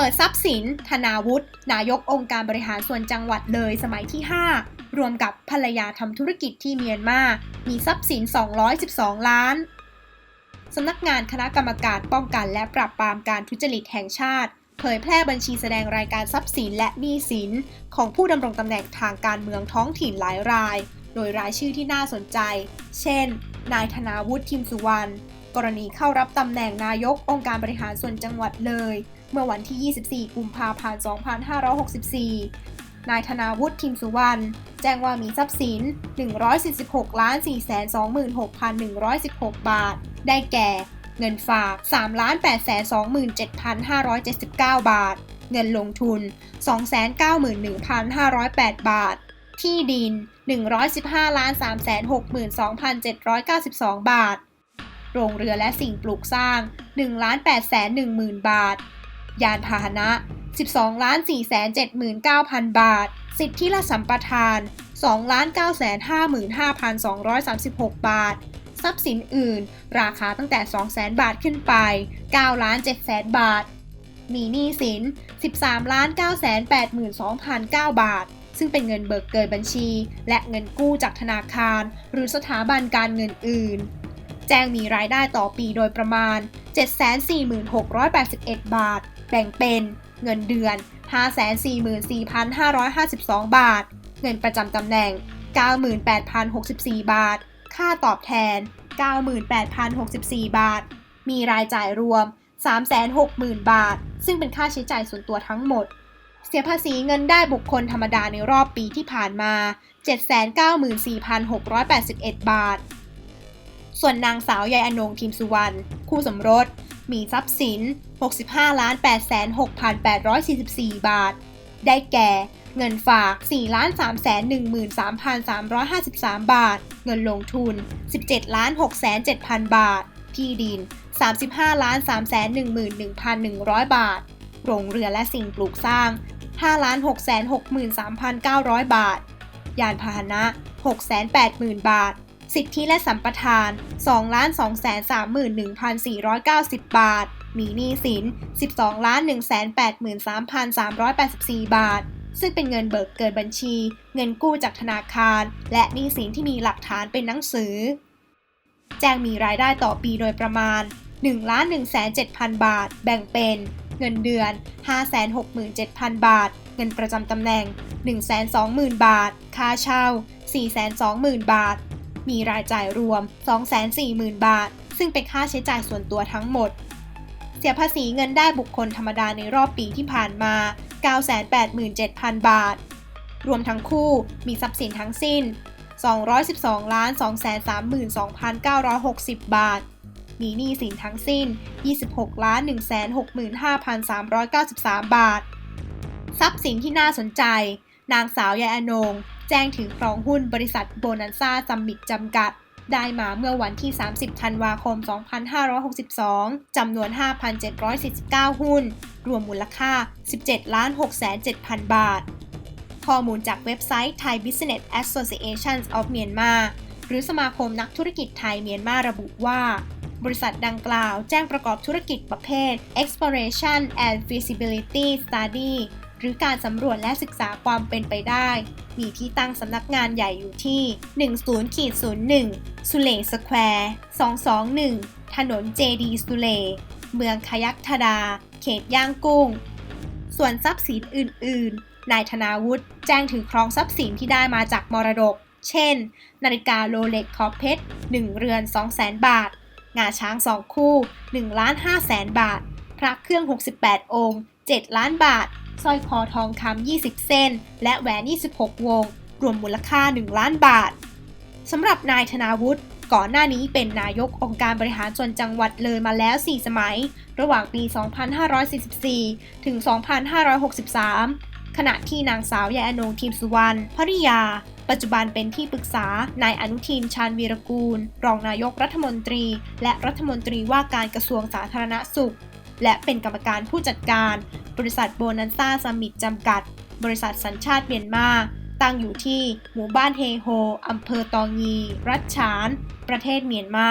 ปิดทรัพย์สิน ธนาวุฒิ นายกองค์การบริหารส่วนจังหวัดเลยสมัยที่ 5 รวมกับภรรยาทำธุรกิจที่เมียนมา มีทรัพย์สิน 212 ล้านสำนักงานคณะกรรมการป้องกันและปราบปรามการทุจริตแห่งชาติ เผยแพร่บัญชีแสดงรายการทรัพย์สินและหนี้สิน ของผู้ดำรงตำแหน่งทางการเมืองท้องถิ่นหลายราย โดยรายชื่อที่น่าสนใจ เช่น นายธนาวุฒิทิมสุวรรณ กรณีเข้ารับตำแหน่งนายกองค์การบริหารส่วนจังหวัดเลย เมื่อวันที่ 24 กุมภาพันธ์ 2564 นายธนาวุฒิทิมสุวรรณแจ้งว่ามีทรัพย์สิน 146ล้าน426,116 บาท ได้แก่ เงินฝาก3ล้าน827,579 บาท เงินลงทุน 291,508 บาท ที่ดิน 115ล้าน362,792 บาท โรงเรือและสิ่งปลูกสร้าง 1 8 1 0 0 0 0 บาท ยานพาหนะ 12 4 7 9 0 0 0 บาท สิทธิและสัมปทาน 2 9 5 5 236 บาท ทรัพย์สินอื่น ราคาตั้งแต่ 200,000 บาทขึ้นไป 9 7 0 0 0บาท มีหนี้สิน 13 9 8 2 0 0บาทซึ่งเป็นเงินเบิกเกินบัญชี และเงินกู้จากธนาคาร หรือสถาบันการเงินอื่น แจ้งมีรายได้ต่อปีโดยประมาณ 746,81 บาท แบ่งเป็นเงินเดือน 544,552 บาท เงินประจำตำแหน่ง 98,064 บาท ค่าตอบแทน 98,064 บาท มีรายจ่ายรวม 360,000 บาท ซึ่งเป็นค่าใช้จ่ายส่วนตัวทั้งหมด เสียภาษีเงินได้บุคคลธรรมดาในรอบปีที่ผ่านมา 794,681 บาท ส่วนนางสาวยายอนงทีมสุวรรณคู่สมรส มีทรัพย์สิน 65,86,844 บาท ได้แก่เงินฝาก4 3 13,353 บาท เงินลงทุน 17 6 7 0 0 0 บาท ที่ดิน 35 3 1 1 1,100 บาท โรงเรือและสิ่งปลูกสร้าง5 6 6 3 900 บาท ยานพาหนะ 680,000 บาท สิทธิและสัมปทาน 2 2 3 1 490 บาท มีหนี้สิน 12 1 8 3 384 บาท ซึ่งเป็นเงินเบิกเกินบัญชี เงินกู้จากธนาคาร และหนี้สินที่มีหลักฐานเป็นหนังสือ แจ้งมีรายได้ต่อปีโดยประมาณ 1 1 7 0 0 0 บาท แบ่งเป็นเงินเดือน 567,000 บาท เงินประจำตำแหน่ง 120,000 บาท ค่าเช่า 420,000 บาท มีรายจ่ายรวม 240,000 บาท ซึ่งเป็นค่าใช้จ่ายส่วนตัวทั้งหมด เสียภาษีเงินได้บุคคลธรรมดาในรอบปีที่ผ่านมา 987,000 บาท รวมทั้งคู่มีทรัพย์สินทั้งสิ้น 212 232,960 บาท มีหนี้สินทั้งสิ้น 26 165,393 บาท ทรัพย์สินที่น่าสนใจ นางสาวยายอนง แจ้งถือครองหุ้นบริษัทโบนันซ่าซัมมิตจำกัด ได้มาเมื่อวันที่ 30 ธันวาคม 2562 จำนวน 5,749 หุ้น รวมมูลค่า 17 6 7 0 0 0 บาท ข้อมูลจากเว็บไซต์ Thai Business Association of Myanmar หรือสมาคมนักธุรกิจไทยเมียนมาระบุว่าบริษัทดังกล่าวแจ้งประกอบธุรกิจประเภท exploration and feasibility study หรือการสำรวจและศึกษาความเป็นไปได้ มีที่ตั้งสำนักงานใหญ่อยู่ที่ 10ขีด01 สุเลสแควร์ 221 ถนนเจดีสุเล เมืองคยักทดา เขตย่างกุ้ง ส่วนทรัพย์สินอื่น ๆ นายธนาวุฒิแจ้งถือครองทรัพย์สินที่ได้มาจากมรดก เช่น นาฬิกาโรเล็กคอเพชร1เรือน 200,000 บาท งาช้าง 2 คู่1ล้าน5แสนบาท พระเครื่อง 68 องค์ 7 ล้านบาท สร้อยคอทองคำ 20 เส้น และแหวน 26 วง รวมมูลค่า 1 ล้านบาท สำหรับนายธนาวุฒิก่อนหน้านี้เป็นนายกองค์การบริหารส่วนจังหวัดเลยมาแล้ว 4 สมัย ระหว่างปี 2544 ถึง 2563 ขณะที่นางสาวยายอนงทีมสุวรรณภริยา ปัจจุบันเป็นที่ปรึกษานายอนุทินชาญวีรกูล รองนายกรัฐมนตรี และรัฐมนตรีว่าการกระทรวงสาธารณสุข และเป็นกรรมการผู้จัดการ บริษัทโบนันซ่าสมิตจำกัด บริษัทสัญชาติเมียนมา ตั้งอยู่ที่หมู่บ้านเฮโฮอำเภอตองยี รัชฉาน ประเทศเมียนมา